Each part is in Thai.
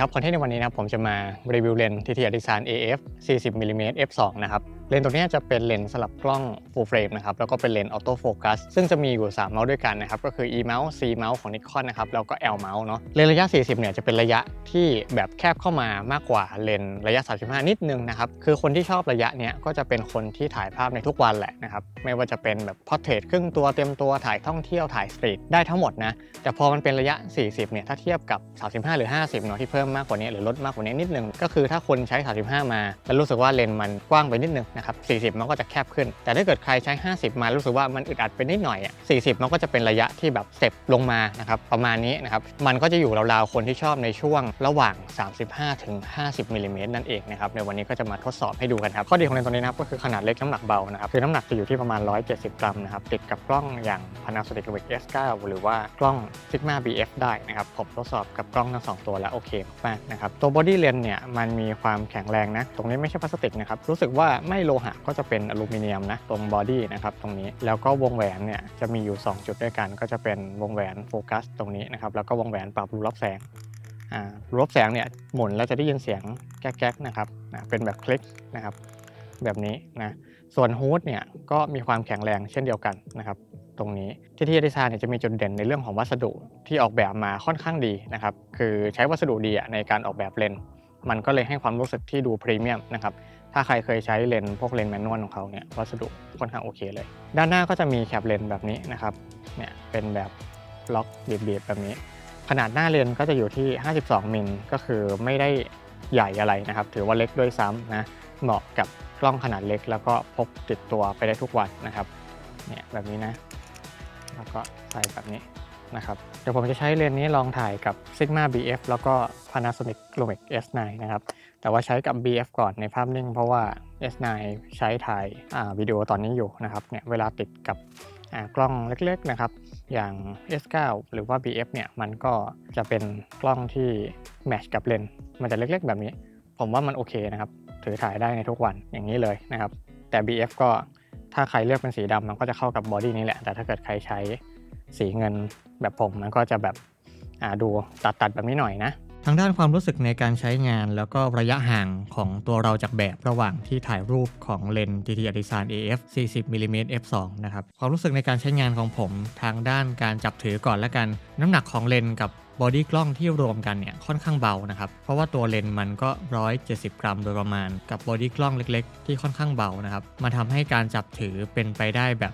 ครับคอนเทนต์ในวันนี้นะครับผมจะมารีวิวเลนส์ TT Artisan AF 40 mm f2 นะครับ เลนส์ตัวนี้จะเป็นเลนส์สลับกล้อง full frame นะครับ แล้วก็เป็นเลนส์ auto focus ซึ่งจะมีอยู่ 3 เมาส์ด้วยกันนะครับ ก็คือ e mouse c mouse ของ Nikon นะครับ แล้วก็ l mouse เนาะ เลนส์ระยะ 40 เนี่ยจะเป็นระยะที่แบบแคบเข้ามามากกว่าเลนส์ระยะ 35 นิดนึงนะครับ คือคนที่ชอบระยะเนี้ยก็จะเป็นคนที่ถ่ายภาพในทุกวันแหละนะครับ ไม่ว่าจะเป็นแบบ portrait ครึ่งตัวเต็มตัว ถ่ายท่องเที่ยว ถ่ายสตรีท ได้ทั้งหมดนะ แต่พอมันเป็นระยะ 40 เนี่ย ถ้าเทียบกับ 35 หรือ 50 เนาะ ที่เพิ่มมากกว่านี้หรือลดมากกว่านี้นิดนึง ก็คือถ้าคนใช้ 35 มา แล้วรู้สึกว่าเลนส์มันกว้างไปนิดนึงนะครับ40 มันก็จะแคบขึ้น แต่ถ้าเกิดใครใช้ 50 มารู้สึกว่ามันอึดอัดไปนิดหน่อยอะ40 มันก็จะเป็นระยะที่แบบเต็ปลงมานะครับประมาณนี้นะครับมันก็จะอยู่ราวๆคนที่ชอบในช่วงระหว่าง 35ถึง50มิลลิเมตรนั่นเองนะครับในวันนี้ก็จะมาทดสอบให้ดูกันครับข้อดีของเลนส์ตัวนี้นะครับก็คือขนาดเล็กน้ำหนักเบานะครับคือน้ำหนักจะอยู่ที่ประมาณ 170 กรัมนะครับติดกับกล้องอย่าง Panasonic Lumix S9 หรือว่ากล้อง Sigma BF ได้นะครับผมทดสอบกับกล้องทั้งสองตัวแล้วโอเคมากนะครับตัวบอดี้เลนเนี่ยมันมีความแข็งแรงนะตรงนี้ไม่ใช่พลาสติกนะครับรู้สึกว่าไม่โลหะก็จะเป็นอลูมิเนียมนะตรงบอดี้นะครับตรงนี้แล้วก็วงแหวนเนี่ยจะมีอยู่ 2 จุดด้วยกัน ก็จะเป็นวงแหวนโฟกัสตรงนี้นะครับแล้วก็วงแหวนปรับรูรับแสงอ่ารูรับแสงเนี่ยหมุนแล้วจะได้ยินเสียงแก๊กๆนะครับนะเป็นแบบคลิกนะครับแบบนี้นะส่วนฮูดเนี่ยก็มีความแข็งแรงเช่นเดียวกันนะครับตรงนี้ที่ที่ดีไซน์เนี่ยจะมีจุดเด่นในเรื่องของวัสดุที่ออกแบบมาค่อนข้างดีนะครับคือใช้วัสดุดีในการออกแบบเลนส์มันก็เลยให้ความรู้สึกที่ดูพรีเมียมนะครับ ถ้าใครเคยใช้เลนส์พวกเลนส์แมนนวลของเขาเนี่ยวัสดุค่อนข้างโอเคเลย ด้านหน้าก็จะมีแคปเลนส์แบบนี้นะครับเนี่ยเป็นแบบล็อกบีบๆแบบนี้ ขนาดหน้าเลนส์ก็จะอยู่ที่ 52 มิลก็คือไม่ได้ใหญ่อะไรนะครับ ถือว่าเล็กด้วยซ้ำนะเหมาะกับกล้องขนาดเล็ก แล้วก็พกติดตัวไปได้ทุกวันนะครับเนี่ยแบบนี้นะแล้วก็ใส่แบบนี้นะครับเดี๋ยวผมจะใช้เลนส์นี้ลองถ่ายกับ Sigma BF แล้วก็ Panasonic Lumix S9 นะครับ แต่ว่าใช้กับ BF ก่อนในภาพนิ่ง เพราะว่า S9 ใช้ถ่ายาวิดีโอตอนนี้อยู่นะครับเนี่ยเวลาติดกับกล้องเล็กๆนะครับ อย่าง S9 หรือว่า BF เนี่ยมันก็จะเป็นกล้องที่แมชกับเลนส์มันจะเล็กๆ แบบนี้ ผมว่ามันโอเคนะครับ ถือถ่ายได้ในทุกวันอย่างนี้เลยนะครับ แต่ BF ก็ถ้าใครเลือกเป็นสีดำมันก็จะเข้ากับบอดี้นี้แหละ แต่ถ้าเกิดใครใช้สีเงินแบบผมมันก็จะแบบดูตัดๆแบบนี้หน่อยนะ ทางด้านความรู้สึกในการใช้งานแล้วก็ระยะห่างของตัวเราจากแบบระหว่างที่ถ่ายรูปของเลนส์ TT Artisan AF 40 mm f2 นะครับ ความรู้สึกในการใช้งานของผมทางด้านการจับถือก่อนละกัน น้ำหนักของเลนส์กับบอดี้กล้องที่รวมกันเนี่ยค่อนข้างเบานะครับ เพราะว่าตัวเลนส์มันก็ 170 กรัมโดยประมาณ กับบอดี้กล้องเล็ก ๆ ที่ค่อนข้างเบานะครับ มาทำให้การจับถือเป็นไปได้แบบ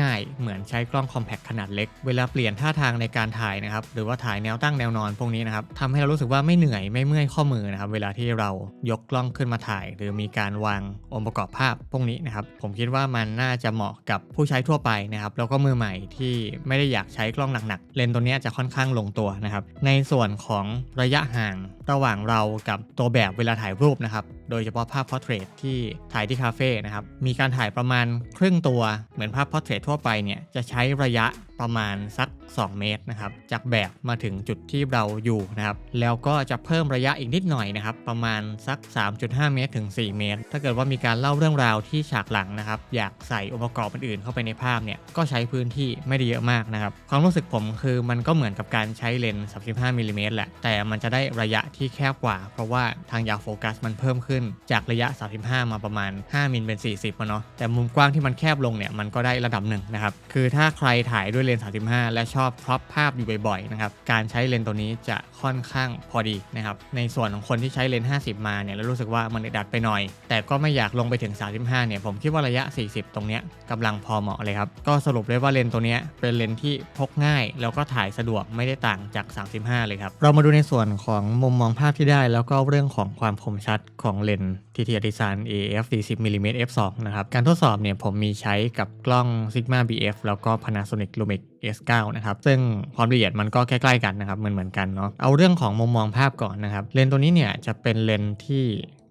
ง่ายๆ เหมือนใช้กล้องคอมแพคขนาดเล็ก เวลาเปลี่ยนท่าทางในการถ่ายนะครับ หรือว่าถ่ายแนวตั้งแนวนอนพวกนี้นะครับทำให้เรารู้สึกว่าไม่เหนื่อยไม่เมื่อยข้อมือนะครับเวลาที่เรายกกล้องขึ้นมาถ่าย หรือมีการวางองค์ประกอบภาพพวกนี้นะครับ ผมคิดว่ามันน่าจะเหมาะกับผู้ใช้ทั่วไปนะครับ แล้วก็มือใหม่ที่ไม่ได้อยากใช้กล้องหนักๆ เลนส์ตัวนี้จะค่อนข้างลงตัวนะครับ ในส่วนของระยะห่างระหว่างเรากับตัวแบบเวลาถ่ายรูปนะครับ โดยเฉพาะภาพพอร์เทรตที่ถ่ายที่คาเฟ่นะครับ มีการถ่ายประมาณครึ่งตัวเหมือนภาพพอร์เทรตทั่วไปเนี่ยจะใช้ระยะ ประมาณสัก 2 เมตรนะครับ จากแบบมาถึงจุดที่เราอยู่นะครับ แล้วก็จะเพิ่มระยะอีกนิดหน่อยนะครับ ประมาณสัก 3.5 เมตรถึง 4 เมตร ถ้าเกิดว่ามีการเล่าเรื่องราวที่ฉากหลังนะครับ อยากใส่องค์ประกอบอื่นๆเข้าไปในภาพเนี่ย ก็ใช้พื้นที่ไม่ได้เยอะมากนะครับ ความรู้สึกผมคือมันก็เหมือนกับการใช้เลนส์35มิลลิเมตรแหละ แต่มันจะได้ระยะที่แคบกว่า เพราะว่าทางยาวโฟกัสมันเพิ่มขึ้นจากระยะ 35 มาประมาณ 5มิลเป็น 40อะเนาะ แต่มุมกว้างที่มันแคบลงเนี่ย มันก็ได้ระดับหนึ่งนะครับ คือถ้าใครถ่ายด้วยเลนส์ 35 และชอบครอปภาพอยู่บ่อยๆนะครับ การใช้เลนส์ตัวนี้จะค่อนข้างพอดีนะครับ ในส่วนของคนที่ใช้เลนส์ 50 มาเนี่ยแล้วรู้สึกว่ามันดัดไปหน่อย แต่ก็ไม่อยากลงไปถึง 35 เนี่ย ผมคิดว่าระยะ 40 ตรงเนี้ยกำลังพอเหมาะเลยครับ ก็สรุปเลยว่าเลนส์ตัวเนี้ยเป็นเลนส์ที่พกง่าย แล้วก็ถ่ายสะดวกไม่ได้ต่างจาก 35 เลยครับ เรามาดูในส่วนของมุมมองภาพที่ได้ แล้วก็เรื่องของความคมชัดของเลนส์ TT Artisan AF 40 mm f2 นะครับ การทดสอบเนี่ยผมมีใช้กับกล้อง Sigma BF แล้วก็ Panasonic Lumix S9 นะครับ ซึ่งความละเอียดมันก็ใกล้ๆกันนะครับเหมือนเหมือนกันเนาะเอาเรื่องของมุมมองภาพก่อนนะครับเลนส์ตัวนี้เนี่ยจะเป็นเลนส์ที่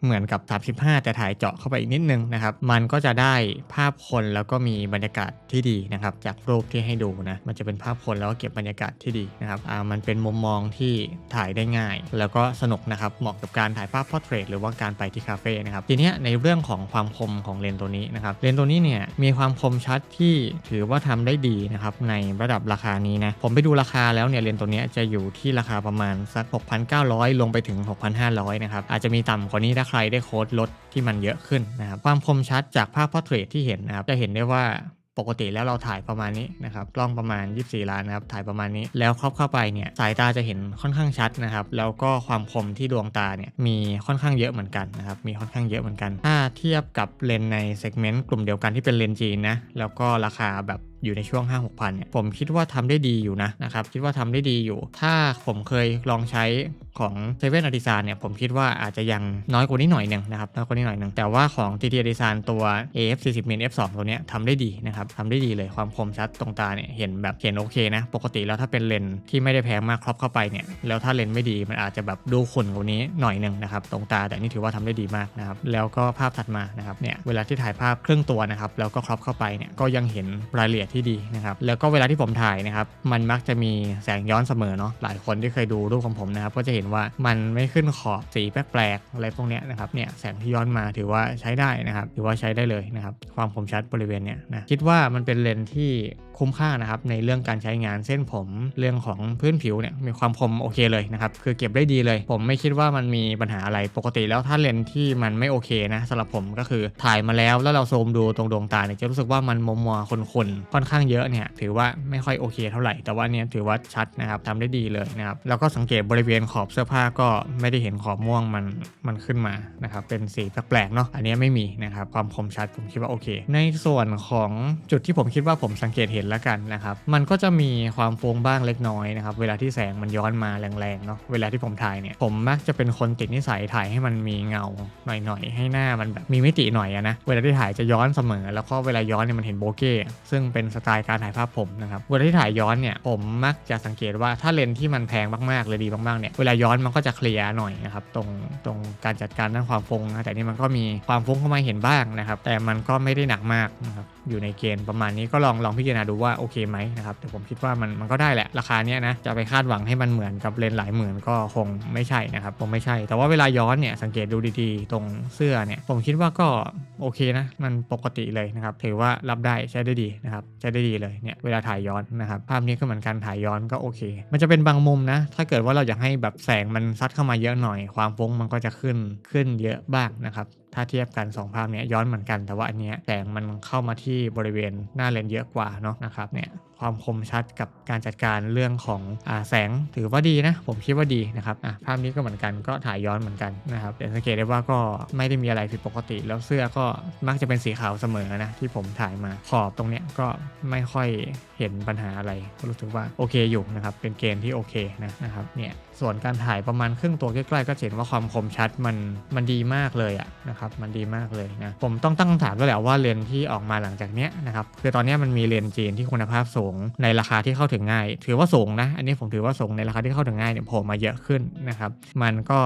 เหมือนกับ 35 แต่ถ่ายเจาะเข้าไปอีกนิดนึงนะครับ มันก็จะได้ภาพคนแล้วก็มีบรรยากาศที่ดีนะครับ จากรูปที่ให้ดูนะ มันจะเป็นภาพคนแล้วก็เก็บบรรยากาศที่ดีนะครับ อ่า มันเป็นมุมมองที่ถ่ายได้ง่าย แล้วก็สนุกนะครับ เหมาะกับการถ่ายภาพพอร์เทรตหรือว่าการไปที่คาเฟ่นะครับ ทีเนี้ยในเรื่องของความคมของเลนส์ตัวนี้นะครับ เลนส์ตัวนี้เนี่ยมีความคมชัดที่ถือว่าทำได้ดีนะครับในระดับราคานี้นะ ผมไปดูราคาแล้วเนี่ยเลนส์ตัวเนี้ยจะอยู่ที่ราคาประมาณสัก 6,900 ลงไปถึง 6,500 นะครับ อาจจะมีต่ำกว่านี้ถ้าใครได้โค้ดลดที่มันเยอะขึ้นนะครับความคมชัดจากภาพพอร์เทรตที่เห็นนะครับจะเห็นได้ว่าปกติแล้วเราถ่ายประมาณนี้นะครับกล้องประมาณ 24 ล้านนะครับถ่ายประมาณนี้แล้วครอบเข้าไปเนี่ยสายตาจะเห็นค่อนข้างชัดนะครับแล้วก็ความคมที่ดวงตาเนี่ยมีค่อนข้างเยอะเหมือนกันนะครับมีค่อนข้างเยอะเหมือนกัน ถ้าเทียบกับเลนในเซกเมนต์กลุ่มเดียวกันที่เป็นเลนจีนนะแล้วก็ราคาแบบอยู่ในช่วง 5 6พันเนี่ยผมคิดว่าทำได้ดีอยู่นะนะครับคิดว่าทำได้ดีอยู่ ถ้าผมเคยลองใช้ของเซเว่นอ t ิซานเนี่ยผมคิดว่าอาจจะยังน้อยกว่านี้หน่อยหนึ่งนะครับน้อยกว่านี้หน่อยหนึ่งแต่ว่าของ TT a d i s a n ตัว AF 40 m f2 ตัวเนี้ยทำได้ดีนะครับทำได้ดีเลยความคมชัดตรงตาเนี่ยเห็นแบบเห็นโอเคนะ ปกติแล้วถ้าเป็นเลนที่ไม่ได้แพงมากครอบเข้าไปเนี่ยแล้วถ้าเลนไม่ดีมันอาจจะแบบดูขุ่นกว่านี้หน่อยหนึ่งนะครับตรงตาแต่นี่ถือว่าทำได้ดีมากนะครับแล้วก็ภาพถัดมานะครับเนี่ยเวลาที่ถ่ายภาพครึ่งตัวนะครับแล้วก็ครอบเข้าไปเนี่ยก็ยังเห็นรายละเอียดที่ดีนะครับแล้วก็เวลาที่ผมถ่ายนะครับมันมักจะมีแสงย้อนเสมอเนาะหลายคนที่เคยดูรูปของผมนะครับก็จะเห็นว่ามันไม่ขึ้นขอบสีแปลกๆอะไรพวกเนี้ยนะครับเนี่ยแสงที่ย้อนมาถือว่าใช้ได้นะครับถือว่าใช้ได้เลยนะครับความคมชัดบริเวณเนี้ยนะคิดว่ามันเป็นเลนส์ที่ คุ้มค่านะครับในเรื่องการใช้งานเส้นผมเรื่องของพื้นผิวเนี่ยมีความคมโอเคเลยนะครับคือเก็บได้ดีเลย ผมไม่คิดว่ามันมีปัญหาอะไรปกติแล้วถ้าเลนส์ที่มันไม่โอเคนะสำหรับผมก็คือถ่ายมาแล้วแล้วเราซูมดูตรงดวงตาเนี่ยจะรู้สึกว่ามันมัวมัวๆคนๆค่อนข้างเยอะเนี่ยถือว่าไม่ค่อยโอเคเท่าไหร่ แต่ว่าเนี่ยถือว่าชัดนะครับทำได้ดีเลยนะครับแล้วก็สังเกตบริเวณขอบเสื้อผ้าก็ไม่ได้เห็นขอบม่วงมันมันขึ้นมานะครับเป็นสีแปลกๆเนาะอันนี้ไม่มีนะครับความคมชัดผมคิดว่าโอเค ในส่วนของจุดที่ผมคิดว่าผมสังเกตเห็นแล้วกันนะครับ มันก็จะมีความโฟงบ้างเล็กน้อยนะครับ เวลาที่แสงมันย้อนมาแรงๆเนาะ เวลาที่ผมถ่ายเนี่ย ผมมักจะเป็นคนติดนิสัยถ่ายให้มันมีเงาหน่อยๆ ให้หน้ามันแบบมีมิติหน่อยอะนะ เวลาที่ถ่ายจะย้อนเสมอ แล้วก็เวลาย้อนเนี่ยมันเห็นโบเก้ ซึ่งเป็นสไตล์การถ่ายภาพผมนะครับ เวลาที่ถ่ายย้อนเนี่ย ผมมักจะสังเกตว่าถ้าเลนส์ที่มันแพงมากๆเลยดีมากๆเนี่ย เวลาย้อนมันก็จะเคลียร์หน่อยนะครับ ตรงตรงการจัดการด้านความฟงนะแต่นี่มันก็มีความฟงเข้ามาเห็นบ้างนะครับ แต่มันก็ไม่ได้หนักมากนะครับ อยู่ในเกณฑ์ประมาณนี้ก็ลองลองพิจารณาดูว่าโอเคไหมนะครับแต่ผมคิดว่ามันมันก็ได้แหละราคาเนี้ยนะจะไปคาดหวังให้มันเหมือนกับเลนส์หลายหมื่นก็คงไม่ใช่นะครับคงไม่ใช่ แต่ว่าเวลาย้อนเนี่ยสังเกตดูดีๆ ตรงเสื้อเนี่ยผมคิดว่าก็โอเคนะมันปกติเลยนะครับถือว่ารับได้ใช้ได้ดีนะครับใช้ได้ดีเลยเนี่ยเวลาถ่ายย้อนนะครับภาพนี้ก็เหมือนกันถ่ายย้อนก็โอเค มันจะเป็นบางมุมนะ ถ้าเกิดว่าเราอยากให้แบบแสงมันซัดเข้ามาเยอะหน่อย ความฟงมันก็จะขึ้นขึ้นเยอะบ้างนะครับ ถ้าเทียบกัน 2 ภาพเนี้ยย้อนเหมือนกันแต่ว่าอันเนี้ยแสงมันเข้ามาที่บริเวณหน้าเลนเยอะกว่าเนาะนะครับเนี่ยความคมชัดกับการจัดการเรื่องของอาแสงถือว่าดีนะ ผมคิดว่าดีนะครับอะภาพนี้ก็เหมือนกันก็ถ่ายย้อนเหมือนกันนะครับแต่สังเกตได้ว่าก็ไม่ได้มีอะไรผิดปกติ แล้วเสื้อก็มักจะเป็นสีขาวเสมอนะที่ผมถ่ายมาขอบตรงเนี้ยก็ไม่ค่อยเห็นปัญหาอะไรรู้สึกว่าโอเคอยู่นะครับเป็นเกณฑ์ที่โอเคนะนะครับเนี่ย ส่วนการถ่ายประมาณครึ่งตัวใกล้ๆก็เห็นว่าความคมชัดมันมันดีมากเลยอะนะครับมันดีมากเลยนะผมต้องตั้งคำถามด้วยแหละว่าเลนที่ออกมาหลังจากเนี้ยนะครับคือตอนเนี้ยมันมีเลนจีนที่คุณภาพสูงในราคาที่เข้าถึงง่าย ถือว่าสูงนะ อันนี้ผมถือว่าสูงในราคาที่เข้าถึงง่ายเนี่ยโผล่มาเยอะขึ้นนะครับมันก็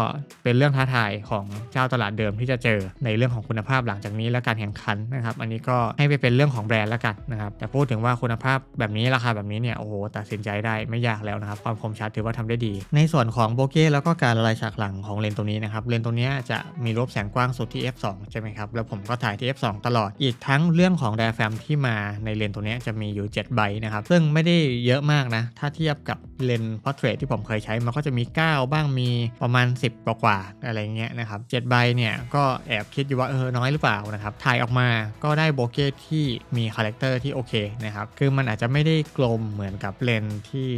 เป็นเรื่องท้าทายของเจ้าตลาดเดิมที่จะเจอในเรื่องของคุณภาพหลังจากนี้และการแข่งขันนะครับอันนี้ก็ให้ไปเป็นเรื่องของแบรนด์แล้วกันนะครับแต่พูดถึงว่าคุณภาพแบบนี้ราคาแบบนี้เนี่ยโอ้โหตัดสินใจได้ไม่ยากแล้วนะครับความคมชัดถือว่าทำได้ดี ในส่วนของโบเก้แล้วก็การละลายฉากหลังของเลนส์ตัวนี้นะครับเลนส์ตัวนี้จะมีรูปแสงกว้างสุดที่ f2 ใช่ไหมครับแล้วผมก็ถ่ายที่ f2 ตลอดอีกทั้งเรื่องของไดแฟมที่มาในเลนส์ตัวนี้จะมีอยู่ 7 ใบนะครับซึ่งไม่ได้เยอะมากนะถ้าเทียบกับเลนส์ portrait ที่ผมเคยใช้มันก็จะมี 9 บ้างมีประมาณ 10 กว่ากว่าอะไรเงี้ยนะครับ7ใบเนี่ยก็แอบคิดอยู่ว่าเออน้อยหรือเปล่านะครับถ่ายออกมาก็ได้โบเก้ที่มีคาแรคเตอร์ที่โอเคนะครับคือมันอาจจะไม่ได้กลมเหมือนกับเลนส์ที่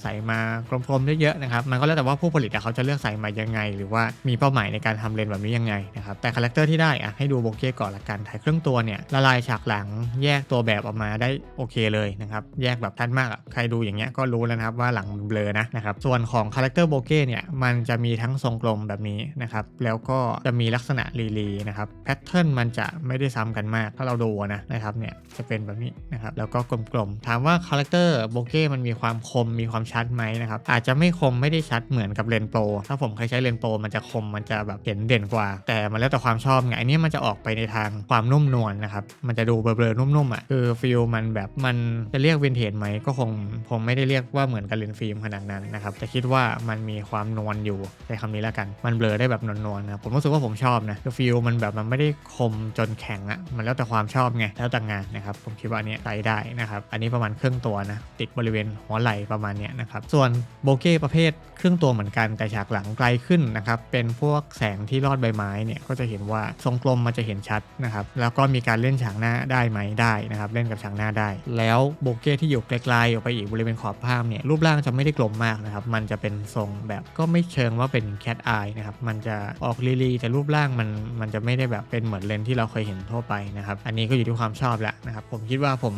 ใส่มากลมๆเยอะๆนะครับมันก็แล้วแต่ว่าผู้ผลิตเขาจะเลือกใส่มายังไง หรือว่ามีเป้าหมายในการทำเลนส์แบบนี้ยังไงนะครับแต่คาแรคเตอร์ที่ได้อะให้ดูโบเก้ก่อนละกันถ่ายเครึ่องตัวเนี่ยละลายฉากหลังแยกตัวแบบออกมาได้โอเคเลยนะครับแยกแบบชัดมากอะใครดูอย่างเงี้ยก็รู้แล้วนะครับว่าหลังเบลอนะนะครับ ส่วนของคาแรคเตอร์โบเก้เนี่ยมันจะมีทั้งทรงกลมแบบนี้นะครับ แล้วก็จะมีลักษณะลีลีนะครับแพทเทิร์นมันจะไม่ได้ซ้ำกันมาก ถ้าเราดูนะนะครับเนี่ยจะเป็นแบบนี้นะครับ แล้วก็กลมๆ ถามว่าคาแรคเตอร์โบเก้มันมีความคมมีความชัดไหมนะครับ อาจจะไม่คมไม่ได้ชัดเหมือนกับเลนโปรถ้าผมเคยใช้เลนโปรมันจะคมมันจะแบบเห็นเด่นกว่า แต่มันแล้วแต่ความชอบไงอันนี้มันจะออกไปในทางความนุ่มนวลนะครับมันจะดูเบลอๆนุ่มๆอะคือฟิลมันแบบมันจะเรียกวินเทจไหมก็คงคงไม่ได้เรียกว่าเหมือนกับเลนฟิล์มขนาดนั้นนะครับแต่คิดว่ามันมีความนวลอยู่ใช้คำนี้แล้วกัน มันเบลอได้แบบนวลๆนะผมรู้สึกว่าผมชอบนะคือฟิลมันแบบมันไม่ได้คมจนแข็งอะมันแล้วแต่ความชอบไงแล้วแต่งานนะครับผมคิดว่าอันเนี้ยใช้ได้นะครับอันนี้ประมาณครึ่งตัวนะติดบริเวณหัวไหล่ประมาณเนี้ยนะครับส่วนโบเก้ประเภทครึ่งตัวเหมือนกันแต่ฉากหลังไกลขึ้นนะครับเป็นพวกแสงที่ลอดใบไม้เนี่ยก็จะเห็นว่าทรงกลมมันจะเห็นชัดนะครับแล้วก็มีการเล่นฉากหน้าได้ไหมได้นะครับเล่นกับฉากหน้าได้ แล้วโบเก้ที่อยู่ไกลๆออกไปอีกบริเวณขอบภาพเนี่ยรูปร่างจะไม่ได้กลมมากนะครับ มันจะเป็นทรงแบบก็ไม่เชิงว่าเป็นแคทอายนะครับ มันจะออกลีลีแต่รูปร่างมันมันจะไม่ได้แบบเป็นเหมือนเลนที่เราเคยเห็นทั่วไปนะครับ อันนี้ก็อยู่ที่ความชอบแหละนะครับ ผมคิดว่าผม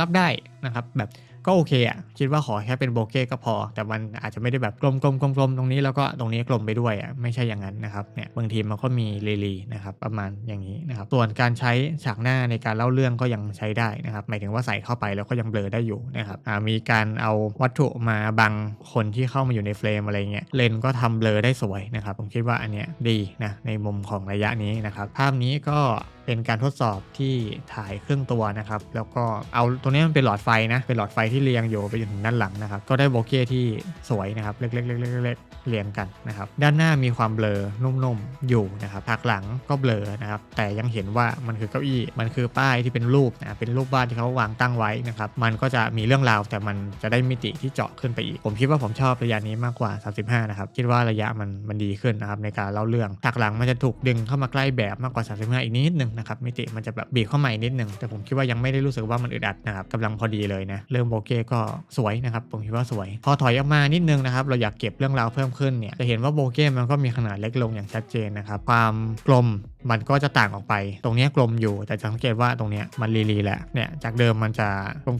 รับได้นะครับแบบ ก็โอเคอะคิดว่าขอแค่เป็นโบเก้ก็พอ แต่มันอาจจะไม่ได้แบบกลมๆกลมๆตรงนี้แล้วก็ตรงนี้กลมไปด้วยอะไม่ใช่อย่างนั้นนะครับเนี่ยบางทีมันก็มีลีลีนะครับประมาณอย่างนี้นะครับส่วนการใช้ฉากหน้าในการเล่าเรื่องก็ยังใช้ได้นะครับหมายถึงว่าใส่เข้าไปแล้วก็ยังเบลอได้อยู่นะครับอ่ามีการเอาวัตถุมาบังคนที่เข้ามาอยู่ในเฟรมอะไรเงี้ยเลนก็ทำเบลอได้สวยนะครับผมคิดว่าอันเนี้ยดีนะในมุมของระยะนี้นะครับภาพนี้ก็ เป็นการทดสอบที่ถ่ายครึ่งตัวนะครับ แล้วก็เอาตัวนี้มันเป็นหลอดไฟนะ เป็นหลอดไฟที่เรียงอยู่ไปจนถึงด้านหลังนะครับ ก็ได้โบเก้ที่สวยนะครับ เล็กๆๆๆๆเรียงกันนะครับ ด้านหน้ามีความเบลอนุ่มๆอยู่นะครับฉากหลังก็เบลอนะครับ แต่ยังเห็นว่ามันคือเก้าอี้ มันคือป้ายที่เป็นรูปนะเป็นรูปบ้านที่เขาวางตั้งไว้นะครับ มันก็จะมีเรื่องราวแต่มันจะได้มิติที่เจาะขึ้นไปอีก ผมคิดว่าผมชอบระยะนี้มากกว่า 35 นะครับ คิดว่าระยะมันมันดีขึ้นนะครับในการเล่าเรื่องฉากหลังมันจะถูกดึงเข้ามาใกล้แบบมากกว่า 35 อีกนิดนึงนะครับมิติมันจะแบบบีบเข้ามาอีกนิดนึง แต่ผมคิดว่ายังไม่ได้รู้สึกว่ามันอึดอัดนะครับกำลังพอดีเลยนะเริ่มโบเก้ก็สวยนะครับผมคิดว่าสวย พอถอยออกมานิดนึงนะครับเราอยากเก็บเรื่องราวเพิ่มขึ้นเนี่ยจะเห็นว่าโบเก้มันก็มีขนาดเล็กลงอย่างชัดเจนนะครับความกลมมันก็จะต่างออกไป ตรงนี้กลมอยู่ แต่สังเกตว่าตรงนี้มันลีลีแหละเนี่ยจากเดิมมันจะ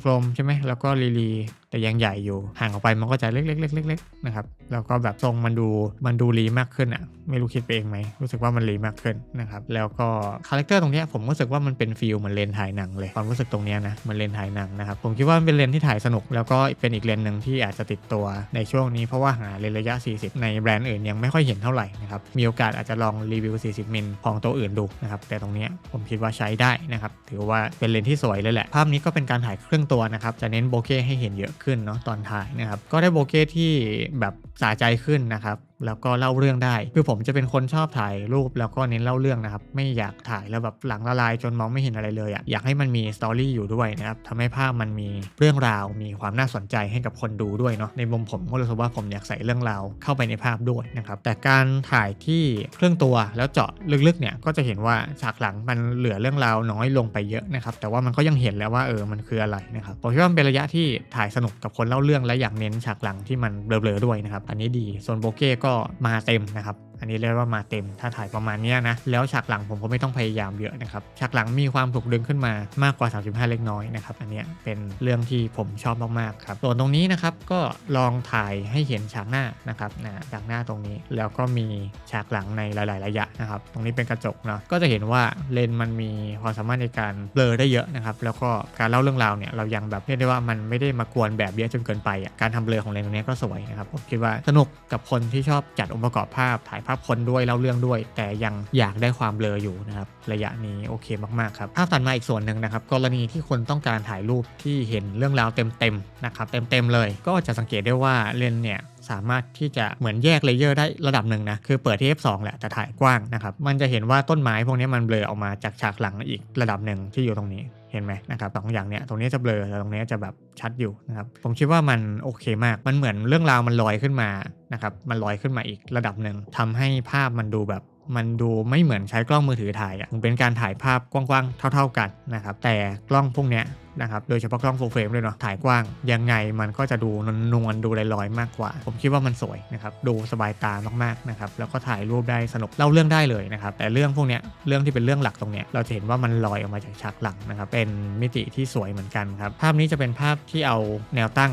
กลมๆใช่ไหมแล้วก็ลีลี แต่ยังใหญ่อยู่ ห่างออกไปมันก็จะเล็กๆๆๆๆนะครับ แล้วก็แบบทรงมันดูมันดูลีมากขึ้นอะ ไม่รู้คิดไปเองไหม รู้สึกว่ามันลีมากขึ้นนะครับ แล้วก็คาแรคเตอร์ตรงนี้ผมรู้สึกว่ามันเป็นฟิลเหมือนเลนถ่ายหนังเลย ความรู้สึกตรงนี้นะเหมันเลนถ่ายหนังนะครับ ผมคิดว่ามันเป็นเลนที่ถ่ายสนุก แล้วก็เป็นอีกเลนหนึ่งที่อาจจะติดตัวในช่วงนี้เพราะว่าหาเลนระยะ 40 ในแบรนด์อื่นยังไม่ค่อยเห็นเท่าไหร่นะครับ มีโอกาสอาจจะลองรีวิว 40 มิลของตัวอื่นดูนะครับ แต่ตรงนี้ผมคิดว่าใช้ได้นะครับ ถือว่าเป็นเลนที่สวยเลยแหละ ภาพนี้ก็เป็นการถ่ายครึ่งตัวนะครับ จะเน้นโบเก้ให้เห็นเยอะขึ้นเนาะตอนถ่ายนะครับ ก็ได้โบเก้ที่แบบสาใจขึ้นนะครับแล้วก็เล่าเรื่องได้ คือผมจะเป็นคนชอบถ่ายรูปแล้วก็เน้นเล่าเรื่องนะครับ ไม่อยากถ่ายแล้วแบบหลังละลายจนมองไม่เห็นอะไรเลยอะ่ะ อยากให้มันมีสตอรี่อยู่ด้วยนะครับทำให้ภาพมันมีเรื่องราว มีความน่าสนใจให้กับคนดูด้วยเนาะ ในมุมผมก็รู้สึกว่าผมอยากใส่เรื่องราวเข้าไปในภาพด้วยนะครับ แต่การถ่ายที่เครื่องตัวแล้วเจาะลึกๆเนี่ย ก็จะเห็นว่าฉากหลังมันเหลือเรื่องราวน้อยลงไปเยอะนะครับ แต่ว่ามันก็ยังเห็นแล้วว่าเออ มันคืออะไรนะครับ ผมคิดว่าเป็นระยะที่ถ่ายสนุกกับคนเล่าเรื่องและอยากเน้นฉากหลังที่มันเบลอๆด้วยนะครับ อันนี้ดี ส่วนโบเก้ก็มาเต็มนะครับอันนี้เรียกว่ามาเต็มถ้าถ่ายประมาณนี้นะ แล้วฉากหลังผมก็ไม่ต้องพยายามเยอะนะครับ ฉากหลังมีความถูกดึงขึ้นมามากกว่า 35 เล็กน้อยนะครับ อันนี้เป็นเรื่องที่ผมชอบมากๆครับส่วนตรงนี้นะครับก็ลองถ่ายให้เห็นฉากหน้านะครับนะฉากหน้าตรงนี้ แล้วก็มีฉากหลังในหลาย ๆ ระยะนะครับ ตรงนี้เป็นกระจกเนาะ ก็จะเห็นว่าเลนส์มันมีความสามารถในการเบลอได้เยอะนะครับ แล้วก็การเล่าเรื่องราวเนี่ยเรายังแบบเรียกได้ว่ามันไม่ได้มากวนแบบเยอะจนเกินไปอะ การทำเบลอของเลนส์ตรงนี้ก็สวยนะครับ ผมคิดว่าสนุกกับคนที่ชอบจัดองค์ประกอบภาพถ่ายภาพคนด้วยเล่าเรื่องด้วย แต่ยังอยากได้ความเบลออยู่นะครับระยะนี้โอเคมากๆครับภาพตัดมาอีกส่วนหนึ่งนะครับกรณีที่คนต้องการถ่ายรูปที่เห็นเรื่องราวเต็มๆนะครับเต็มๆเลย ก็จะสังเกตได้ว่าเลนเนี่ย สามารถที่จะเหมือนแยกเลเยอร์ได้ระดับหนึ่งนะคือเปิดที่ f2 แหละแต่ถ่ายกว้างนะครับมันจะเห็นว่าต้นไม้พวกนี้มันเบลอออกมาจากฉากหลังอีกระดับหนึ่งที่อยู่ตรงนี้เห็นไหมนะครับสองอย่างเนี้ยตรงนี้จะเบลอแต่ตรงนี้จะแบบชัดอยู่นะครับผมคิดว่ามันโอเคมากมันเหมือนเรื่องราวมันลอยขึ้นมานะครับมันลอยขึ้นมาอีกระดับหนึ่งทำให้ภาพมันดูแบบ มันดูไม่เหมือนใช้กล้องมือถือถ่ายอะ่ะมันเป็นการถ่ายภาพกว้างๆ เท่า ๆกันนะครับ แต่กล้องพวกเนี้ยนะครับ โดยเฉพาะกล้อง full frame เลยเนาะ ถ่ายกว้าง ยังไงมันก็จะดูนวลๆดูลอยๆ มากกว่า ผมคิดว่ามันสวยนะครับ ดูสบายตามากๆนะครับ แล้วก็ถ่ายรูปได้สนุก เล่าเรื่องได้เลยนะครับ แต่เรื่องพวกเนี้ย เรื่องที่เป็นเรื่องหลักตรงเนี้ย เราจะเห็นว่ามันลอยออกมาจากฉากหลังนะครับ เป็นมิติที่สวยเหมือนกันครับ ภาพนี้จะเป็นภาพที่เอาแนวตั้ง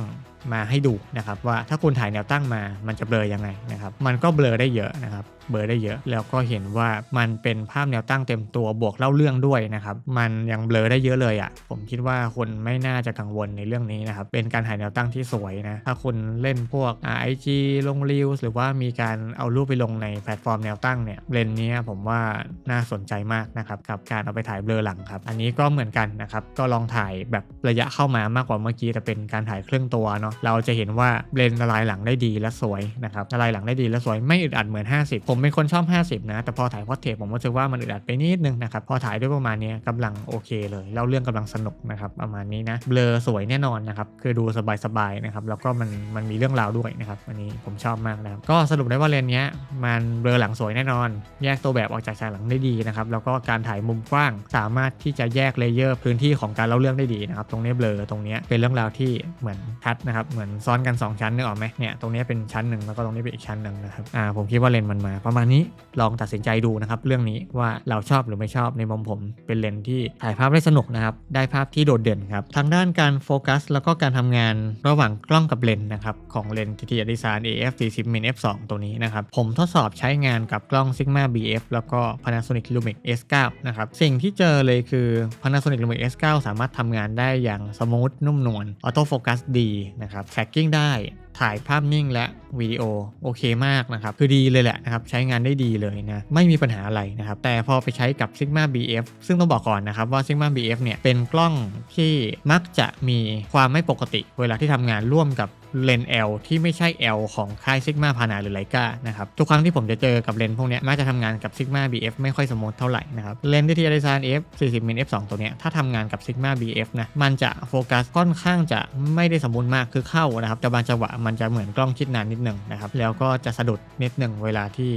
มาให้ดูนะครับว่าถ้าคุณถ่ายแนวตั้งมา มันจะเบลอยังไงนะครับ มันก็เบลอได้เยอะนะครับ เบลอได้เยอะ แล้วก็เห็นว่ามันเป็นภาพแนวตั้งเต็มตัวบวกเล่าเรื่องด้วยนะครับ มันยังเบลอได้เยอะเลยอะ่ะ ผมคิดว่าคนไม่น่าจะกังวลในเรื่องนี้นะครับ เป็นการถ่ายแนวตั้งที่สวยนะ ถ้าคุณเล่นพวกไอจีลงรีวหรือว่ามีการเอารูปไปลงในแพลตฟอร์มแนวตั้งเนี่ยเลนนี้ผมว่าน่าสนใจมากนะครับกับการเอาไปถ่ายเบลอหลังครับ อันนี้ก็เหมือนกันนะครับก็ลองถ่ายแบบระยะเข้ามามากกว่าเมื่อกี้แต่เป็นการถ่ายเครึ่องตัวเนาะเราจะเห็นว่าเลนละลายหลังได้ดีและสวยนะครับละลายหลังได้ดีและสวยไม่อึดอัดเหมือน 50ผมเป็นคนชอบ 50 นะ แต่พอถ่ายพอร์เทรตผมรู้สึกว่ามันอึดอัดไปนิดนึงนะครับ พอถ่ายด้วยประมาณนี้กำลังโอเคเลยเล่าเรื่องกำลังสนุกนะครับ ประมาณนี้นะ เบลอสวยแน่นอนนะครับ คือดูสบายๆนะครับ แล้วก็มันมันมีเรื่องราวด้วยนะครับ อันนี้ผมชอบมากนะครับ ก็สรุปได้ว่าเลนนี้มันเบลอหลังสวยแน่นอน แยกตัวแบบออกจากฉากหลังได้ดีนะครับ แล้วก็การถ่ายมุมกว้างสามารถที่จะแยกเลเยอร์พื้นที่ของการเล่าเรื่องได้ดีนะครับ ตรงนี้เบลอตรงนี้เป็นเรื่องราวที่เหมือนชัดนะครับ เหมือนซ้อนกัน 2 ชั้นนึกออกไหมเนี่ย ตรงนี้เป็นชั้นหนึ่งแล้วก็ตรงนี้เป็นอีกชั้นหนึ่งนะครับ อ่า ผมคิดว่าเลนมันมาประมาณนี้ลองตัดสินใจดูนะครับเรื่องนี้ว่าเราชอบหรือไม่ชอบในมุมผม เป็นเลนที่ถ่ายภาพได้สนุกนะครับได้ภาพที่โดดเด่นครับทางด้านการโฟกัส แล้วก็การทำงานระหว่างกล้องกับเลนนะครับของเลนส์ TT Adisan AF 40 min f2 ตัวนี้นะครับผมทดสอบใช้งานกับกล้อง Sigma BF แล้วก็ Panasonic Lumix S9 นะครับสิ่งที่เจอเลยคือ Panasonic Lumix S9 สามารถทำงานได้อย่างสมูทนุ่มนวลออโต้โฟกัสดีนะครับแทร็กกิ้งได้ ถ่ายภาพนิ่งและวิดีโอโอเคมากนะครับคือดีเลยแหละนะครับใช้งานได้ดีเลยนะไม่มีปัญหาอะไรนะครับแต่พอไปใช้กับ Sigma BF ซึ่งต้องบอกก่อนนะครับว่า Sigma BF เนี่ยเป็นกล้องที่มักจะมีความไม่ปกติ เวลาที่ทำงานร่วมกับเลนส์ L ที่ไม่ใช่ L ของค่าย Sigma p a n a หรือ Leica นะครับทุกครั้งที่ผมจะเจอกับเลนส์พวกนี้มักจะทำงานกับ Sigma BF ไม่ค่อยสมูทเท่าไหร่นะครับเลนส์ที่ทีอาร์ซาน F 40 min f 2ตัวเนี้ยถ้าทำงานกับ Sigma BF นะมันจะโฟกัสค่อนข้างจะไม่ได้สมบูรณ์มากคือเข้านะครับแต่บางจังหวะมันจะเหมือนกล้องคิดนานนิดหนึ่งนะครับ แล้วก็จะสะดุดนิดหนึ่งเวลาที่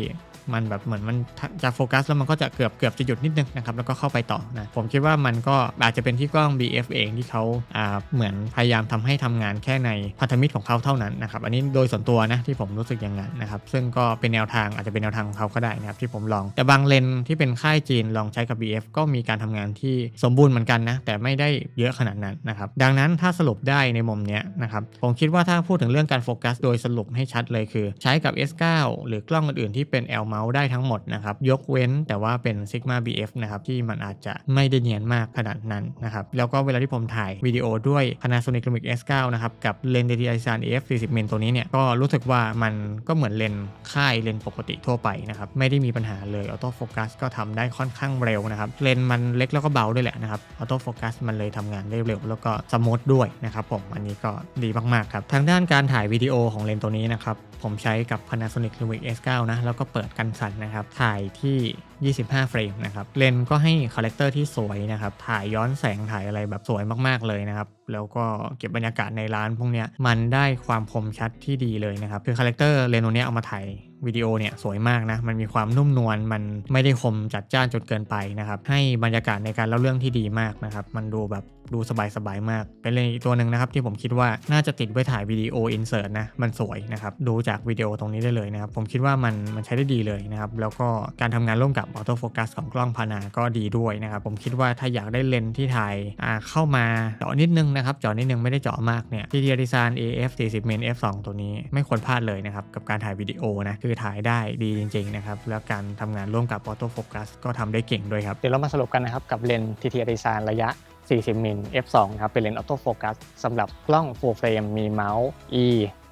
มันแบบเหมือนมันจะโฟกัสแล้วมันก็จะเกือบเกือบจะหยุดนิดนึงนะครับแล้วก็เข้าไปต่อนะผมคิดว่ามันก็อาจจะเป็นที่กล้อง BF เองที่เขาอ่าเหมือนพยายามทำให้ทำงานแค่ในพันธมิตรของเขาเท่านั้นนะครับอันนี้โดยส่วนตัวนะที่ผมรู้สึกอย่างนั้นนะครับซึ่งก็เป็นแนวทางอาจจะเป็นแนวทางของเขาก็ได้นะครับที่ผมลอง แต่บางเลนที่เป็นค่ายจีนลองใช้กับ BF ก็มีการทำงานที่สมบูรณ์เหมือนกันนะแต่ไม่ได้เยอะขนาดนั้นนะครับดังนั้นถ้าสรุปได้ในมุมเนี้ยนะครับผมคิดว่าถ้าพูดถึงเรื่องการโฟกัส โดยสรุปให้ชัดเลยคือ ใช้กับ S9 หรือกล้องอื่นๆที่เป็น L mount ได้ทั้งหมดนะครับ ยกเว้นแต่ว่าเป็น Sigma BF นะครับ ที่มันอาจจะไม่ได้เนียนมากขนาดนั้นนะครับ แล้วก็เวลาที่ผมถ่ายวิดีโอด้วย Panasonic Lumix S9 นะครับ กับเลนส์ DTI AF 40 min ตัวนี้เนี่ย ก็รู้สึกว่ามันก็เหมือนเลนส์ค่ายเลนส์ปกติทั่วไปนะครับ ไม่ได้มีปัญหาเลยออโต้โฟกัสก็ทำได้ค่อนข้างเร็วนะครับ เลนส์มันเล็กแล้วก็เบาด้วยแหละนะครับออโต้โฟกัสมันเลยทำงานได้เร็ว แล้วก็สมูทด้วยนะครับผมอันนี้ก็ดีมากๆครับทางด้านการถ่ายวิดีโอของเลนส์ตัวนี้นะครับผมใช้กับ Panasonic Lumix S9 นะแล้วก็เปิดกันสั่นนะครับ ถ่ายที่ 25 เฟรมนะครับ เลนก็ให้คาแรคเตอร์ที่สวยนะครับ ถ่ายย้อนแสงถ่ายอะไรแบบสวยมากๆเลยนะครับ แล้วก็เก็บบรรยากาศในร้านพวกเนี้ยมันได้ความคมชัดที่ดีเลยนะครับ คือคาแรคเตอร์เลนตัวนี้เอามาถ่าย วิดีโอเนี่ยสวยมากนะมันมีความนุ่มนวลมันไม่ได้คมจัดจ้านจนเกินไปนะครับให้บรรยากาศในการเล่าเรื่องที่ดีมากนะครับมันดูแบบดูสบายๆมาก เป็นเลนส์อีกตัวหนึ่งนะครับที่ผมคิดว่าน่าจะติดไว้ถ่ายวิดีโออินเสิร์ตนะมันสวยนะครับดูจากวิดีโอตรงนี้ได้เลยนะครับผมคิดว่ามันมันใช้ได้ดีเลยนะครับแล้วก็การทำงานร่วมกับออโต้โฟกัสของกล้องพานาก็ดีด้วยนะครับผมคิดว่าถ้าอยากได้เลนส์ที่ถ่ายอ่าเข้ามาเจาะนิดนึงนะครับเจาะนิดนึงไม่ได้เจาะมากเนี่ยที่ดีดีซาน AF 40 min f 2ตัวนี้ไม่ควรพลาดเลยนะครับกับการถ่ายวิดีโอนะคือถ่ายได้ดีจริงๆนะครับแล้วการทำงานร่วมกับออโต้โฟกัสก็ทำได้เก่งด้วยครับ เดี๋ยวเรามาสรุปกันนะครับ กับเลนส์ TT Adisan ระยะ 40 มิล f2 นะครับ เป็นเลนส์ออโต้โฟกัสสำหรับกล้อง full frame มีเมาส์ e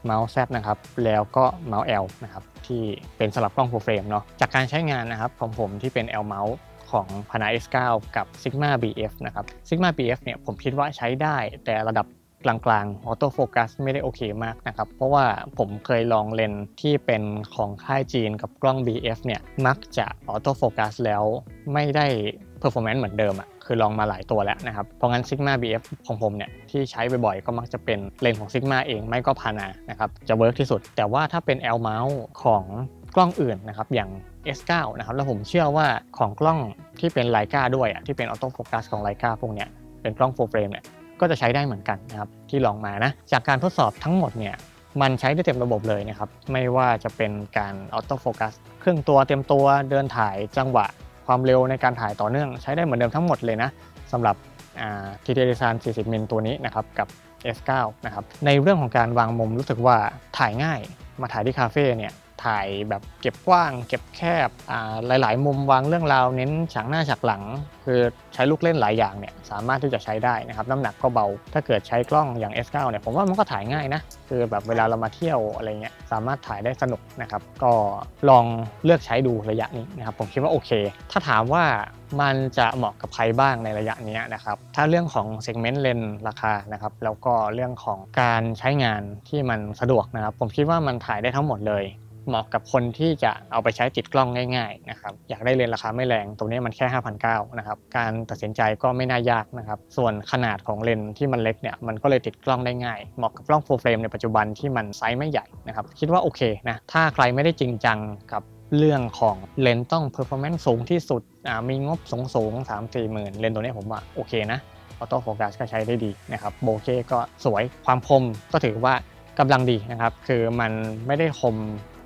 เมาส์ Z นะครับ แล้วก็เมาส์ L นะครับ ที่เป็นสำหรับกล้อง full frame เนาะจากการใช้งานนะครับของผมที่เป็น L mount ของ Pana S9 กับ Sigma BF นะครับ Sigma BF เนี่ยผมคิดว่าใช้ได้แต่ระดับ กลางๆออโต้โฟกัสไม่ได้โอเคมากนะครับ เพราะว่าผมเคยลองเลนที่เป็นของค่ายจีนกับกล้อง BF เนี่ยมักจะออโต้โฟกัสแล้วไม่ได้เพอร์ฟอร์แมนซ์เหมือนเดิมอะคือลองมาหลายตัวแล้วนะครับ เพราะงั้น Sigma BF ของผมเนี่ยที่ใช้บ่อยๆ ก็มักจะเป็นเลนส์ของ Sigma เองไม่ก็พานานะครับจะเวิร์กที่สุด แต่ว่าถ้าเป็น L mount ของกล้องอื่นนะครับอย่าง S9 นะครับแล้วผมเชื่อว่าของกล้องที่เป็นไลกาด้วยอะที่เป็นออโต้โฟกัสของไลกาพวกเนี้ยเป็นกล้อง full frame เนี่ย ก็จะใช้ได้เหมือนกันนะครับที่ลองมานะจากการทดสอบทั้งหมดเนี่ยมันใช้ได้เต็มระบบเลยนะครับ ไม่ว่าจะเป็นการออโต้โฟกัสเครึ่องตัวเต็มตัวเดินถ่ายจังหวะ ความเร็วในการถ่ายต่อเนื่อง ใช้ได้เหมือนเดิมทั้งหมดเลยนะสำหรับอ่า TT Design 40 มิลตัวนี้นะครับกับ S9 นะครับในเรื่องของการวางมุมรู้สึกว่าถ่ายง่ายมาถ่ายที่คาเฟ่เนี่ย ถ่ายแบบเก็บกว้าง เก็บแคบหลาย ๆ มุมวางเรื่องราวเน้นฉากหน้าฉากหลัง คือใช้ลูกเล่นหลายอย่างเนี่ยสามารถที่จะใช้ได้นะครับน้ำหนักก็เบา ถ้าเกิดใช้กล้องอย่าง S9 เนี่ยผมว่ามันก็ถ่ายง่ายนะ คือแบบเวลาเรามาเที่ยวอะไรเงี้ยสามารถถ่ายได้สนุกนะครับก็ลองเลือกใช้ดูระยะนี้นะครับผมคิดว่าโอเค ถ้าถามว่ามันจะเหมาะกับใครบ้างในระยะนี้นะครับ ถ้าเรื่องของเซกเมนต์เลนราคานะครับ แล้วก็เรื่องของการใช้งานที่มันสะดวกนะครับ ผมคิดว่ามันถ่ายได้ทั้งหมดเลย เหมาะกับคนที่จะเอาไปใช้ติดกล้องง่ายๆนะครับอยากได้เลนส์ราคาไม่แรงตรงนี้มันแค่5,900นะครับการตัดสินใจก็ไม่น่ายากนะครับส่วนขนาดของเลนส์ที่มันเล็กเนี่ยมันก็เลยติดกล้องได้ง่ายเหมาะกับกล้อง full frame ในปัจจุบันที่มันไซส์ไม่ใหญ่นะครับคิดว่าโอเคนะถ้าใครไม่ได้จริงจังกับเรื่องของเลนส์ต้อง performance สูงที่สุดมีงบสูงสูงๆ3 4หมื่นเลนส์ตัวนี้ผมว่าโอเคนะออโต้โฟกัสก็ใช้ได้ดีนะครับโบเก้ก็สวยความคมก็ถือว่ากำลังดีนะครับ คือมันไม่ได้คม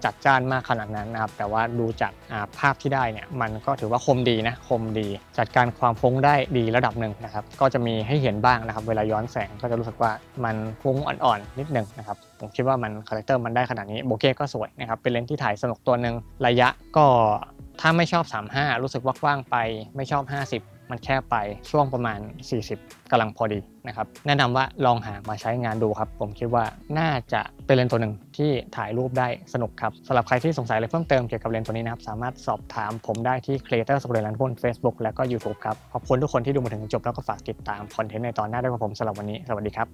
จัดจ้านมากขนาดนั้นนะครับ แต่ว่าดูจากภาพที่ได้เนี่ยมันก็ถือว่าคมดีนะคมดี จัดการความฟุ้งได้ดีระดับหนึ่งนะครับ ก็จะมีให้เห็นบ้างนะครับ เวลาย้อนแสงก็จะรู้สึกว่ามันฟุ้งอ่อนๆนิดหนึ่งนะครับผมคิดว่ามันคาแรคเตอร์มันได้ขนาดนี้โบเก้ก็สวยนะครับเป็นเลนส์ที่ถ่ายสนุกตัวหนึ่งระยะก็ถ้าไม่ชอบ 35 รู้สึกว่ากว้างไปไม่ชอบ 50 มันแคบไปช่วงประมาณ 40กำลังพอดีนะครับแนะนำว่าลองหามาใช้งานดูครับ ผมคิดว่าน่าจะเป็นเลนส์ตัวหนึ่งที่ถ่ายรูปได้สนุกครับสำหรับใครที่สงสัยอะไรเพิ่มเติมเกี่ยวกับเลนส์ตัวนี้นะครับ สามารถสอบถามผมได้ที่ Creator สกุลรันพุ่น Facebook แล้วก็ YouTube ครับ ขอบคุณทุกคนที่ดูมาถึงจบแล้วก็ฝากติดตามคอนเทนต์ในตอนหน้าด้วยครับผมสำหรับวันนี้ สวัสดีครับ